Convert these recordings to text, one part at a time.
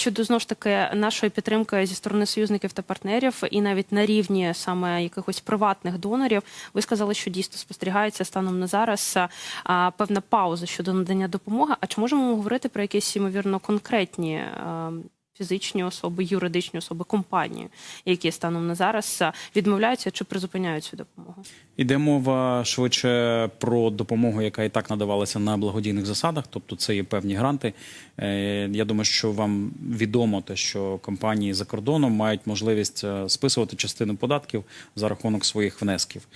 щодо знову ж таки нашої підтримки зі сторони союзників та партнерів, і навіть на рівні саме якихось приватних донорів, ви сказали, що дійсно спостерігається станом на зараз а, певна пауза щодо надання допомоги. А чи можемо ми говорити про якісь ймовірно конкретні? а, Фізичні особи, юридичні особи, компанії, які станом на зараз відмовляються чи призупиняють цю допомогу. Іде мова швидше про допомогу, яка і так надавалася на благодійних засадах, тобто це є певні гранти. Е, Я думаю, що вам відомо те, що компанії за кордоном мають можливість е, списувати частину податків за рахунок своїх внесків.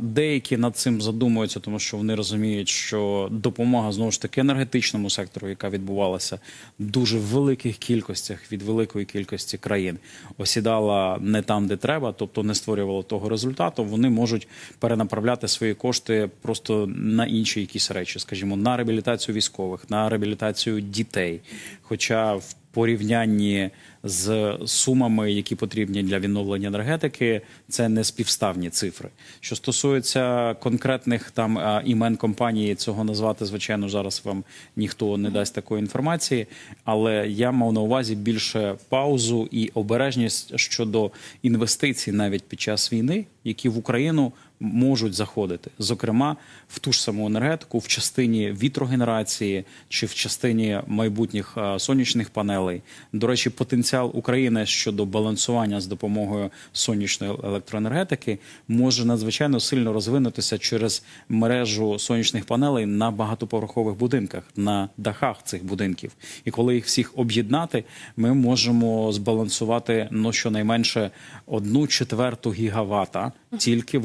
Деякі над цим задумуються, тому що вони розуміють, що допомога знову ж таки енергетичному сектору, яка відбувалася дуже великих кількостях від великої кількості країн, осідала не там, де треба, тобто не створювала того результату. Вони можуть перенаправляти свої кошти просто на інші якісь речі, скажімо, на реабілітацію військових, на реабілітацію дітей. Хоча в порівнянні з сумами, які потрібні для відновлення енергетики, це не співставні цифри. Що стосується конкретних там імен компанії, цього назвати звичайно зараз вам ніхто не дасть такої інформації. Але я мав на увазі більше паузу і обережність щодо інвестицій навіть під час війни, які в Україну можуть заходити, зокрема в ту ж саму енергетику, в частині вітрогенерації чи в частині майбутніх сонячних панелей. До речі, потенціал України щодо балансування з допомогою сонячної електроенергетики може надзвичайно сильно розвинутися через мережу сонячних панелей на багатоповерхових будинках, на дахах цих будинків. І коли їх всіх об'єднати, ми можемо збалансувати ну щонайменше одну четверту гігавата, тільки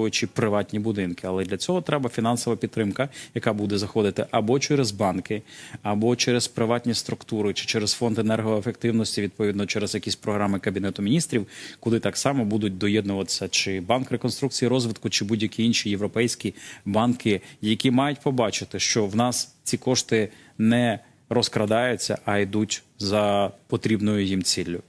використовуючи приватні будинки. Але для цього треба фінансова підтримка, яка буде заходити або через банки, або через приватні структури, чи через фонд енергоефективності, відповідно через якісь програми кабінету міністрів, куди так само будуть доєднуватися чи банк реконструкції розвитку, чи будь-які інші європейські банки, які мають побачити, що в нас ці кошти не розкрадаються, а йдуть за потрібною їм ціллю.